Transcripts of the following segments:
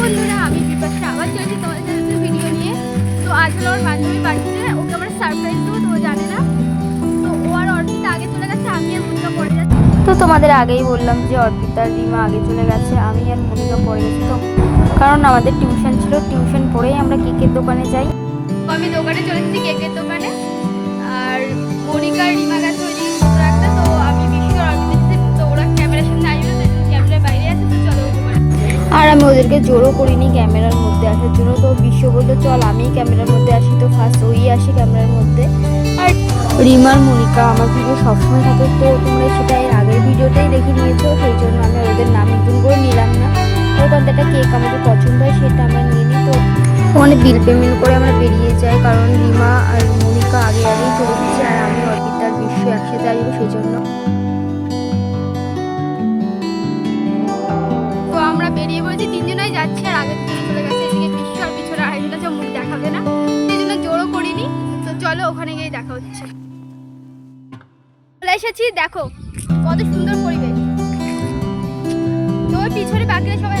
বন্ধুরা আমি বিপাশা। আবার চলেছি তোমাদের সাথে ভিডিও নিয়ে। তো আজ হলো আমার বান্ধবীর বাড়িতে ওকে আমরা সারপ্রাইজ দেবো তো জানে না। তো ও আর অর্পিতা আগে চলে গেছে আমি আর মনিকা পড়ে যাচ্ছি। তো তোমাদের আগেই বললাম যে অর্পিতা আর রিমা আগে চলে গেছে আমি আর মনিকা পড়ে গেছি। তো কারণ আমাদের টিউশন ছিল টিউশন পড়েই আমরা কেকের দোকানে যাই। আমি দোকানে চলে এসেছি কেকের ওদেরকে জোরও করিনি ক্যামেরার মধ্যে আসার জন্য। তো বিশ্ব বলল, চল আমি ক্যামেরার মধ্যে আসি তো ফার্স্ট ওই আসি ক্যামেরার মধ্যে। আর রিমার মনিকা আমার ভিডিও সবসময় থাকে, তো তোমরা সেটা এর আগের ভিডিওতেই দেখে নিয়েছো, সেই জন্য আমি ওদের নাম একদম করে নিলাম না। কারণ একটা কেক আমাদের পছন্দ হয় সেটা আমরা নিয়ে নিই, তো ওখানে বিল পেমেন্ট করে আমরা বেরিয়ে যাই, কারণ রিমা আর এসেছি দেখো কত সুন্দর পরিবেশ। তোর পিছনে বাকিরা সবাই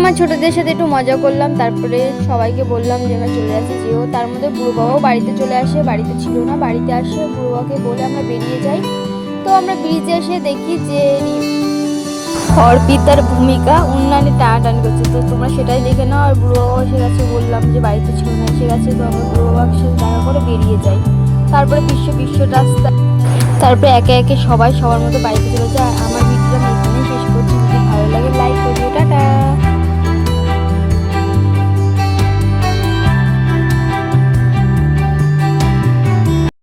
আমার ছোটদের সাথে একটু মজা করলাম, তারপরে সবাইকে বললাম যে আমরা চলে আসি যেও তার মধ্যে বুড়ো বাবাও বাড়িতে চলে আসে, বাড়িতে ছিল না, বাড়িতে আসে, বুড়ো বাবাকে বলে আমরা বেরিয়ে যাই। তো আমরা ব্রিজে এসে দেখি যে অর্পিতার ভূমিকা উন্নয়নে টানাটানি করছে। তো তোমরা সেটাই দেখে নাও, আর বুড়ো বাবা এসে গেছে বললাম যে বাড়িতে ছিল না এসে গেছে তো আমরা বুড়ো বাবার সাথে দেখা করে বেরিয়ে যাই তারপরে বিশ্ব বিশ্ব রাস্তা তারপরে একে একে সবাই সবার মতো বাড়িতে চলে যায়। আর আমার